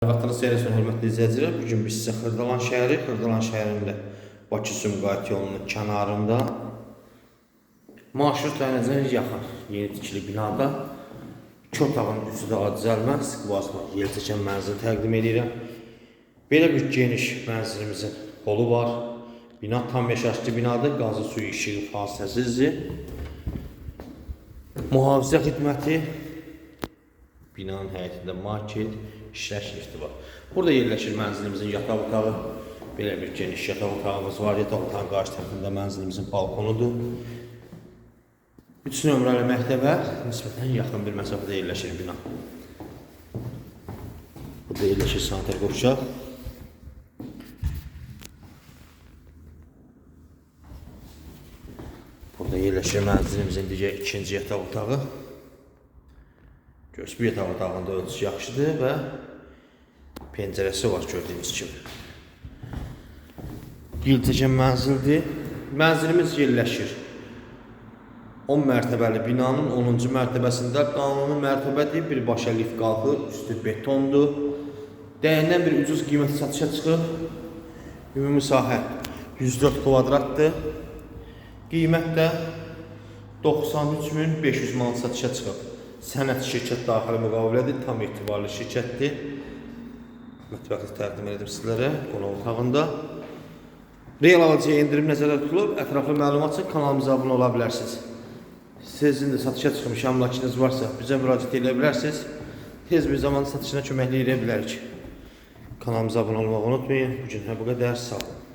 Xeyir olsun hörmətli izləyicilər. Bu gün biz sizə Xırdalan şəhəri, Xırdalan şəhərində Bakı Sumqayıt yolunun kənarında marşrut dayanacağına yaxın yeni tikili binada iki otağın də acizəlmə, skvasma, yel çəkən mənzil təqdim edirəm. Belə bir geniş mənzilimizin holu var. Bina tam yaşayışlı binadır. Qazı suyu işığı fasiləsizdir. Mühafizə xidməti Binanın həyətində market, işləş lifti var. Burada yerləşir mənzilimizin yataq otağı. Belə bir geniş yataq otağımız var. Yataq otağın qarşı tərəfində mənzilimizin balkonudur. 3 nömrəli məktəbə nisbətən yaxın bir məsafədə yerləşir bina. Burada yerləşir sanitar qurşaq. Burada yerləşir mənzilimizin digər ikinci yataq otağı. Yataq otağında ölçüsü yaxşıdır və pəncərəsi var gördüyünüz kimi. Yıltəcan mənzildir. Mənzilimiz yerləşir 10 mərtəbəli binanın 10-cu mərtəbəsində qanuni mərtəbədir. Birbaşa lift qalxır, üstü betondur. Dəyəndən bir ucuz qiymətə satışa çıxır. Ümumi sahə 104 kvadratdır. Qiymət də 93500 manat satışa çıxıb. Sənət şirkət daxili müqavilədir, tam etibarlı şirkətdir. Mətbəxi təqdim edim sizlərə qonaq otağında. Real alıcıya endirim nəzərdə tutulub, ətraflı məlumat üçün kanalımıza abunə ola bilərsiniz. Sizin də satışa çıxmış əmlakınız varsa bizə müraciət edə bilərsiniz. Tez bir zamanda satışına köməklik edə bilərik. Kanalımıza abunə olmağı unutmayın. Bu gün bu qədər. Sağ olun.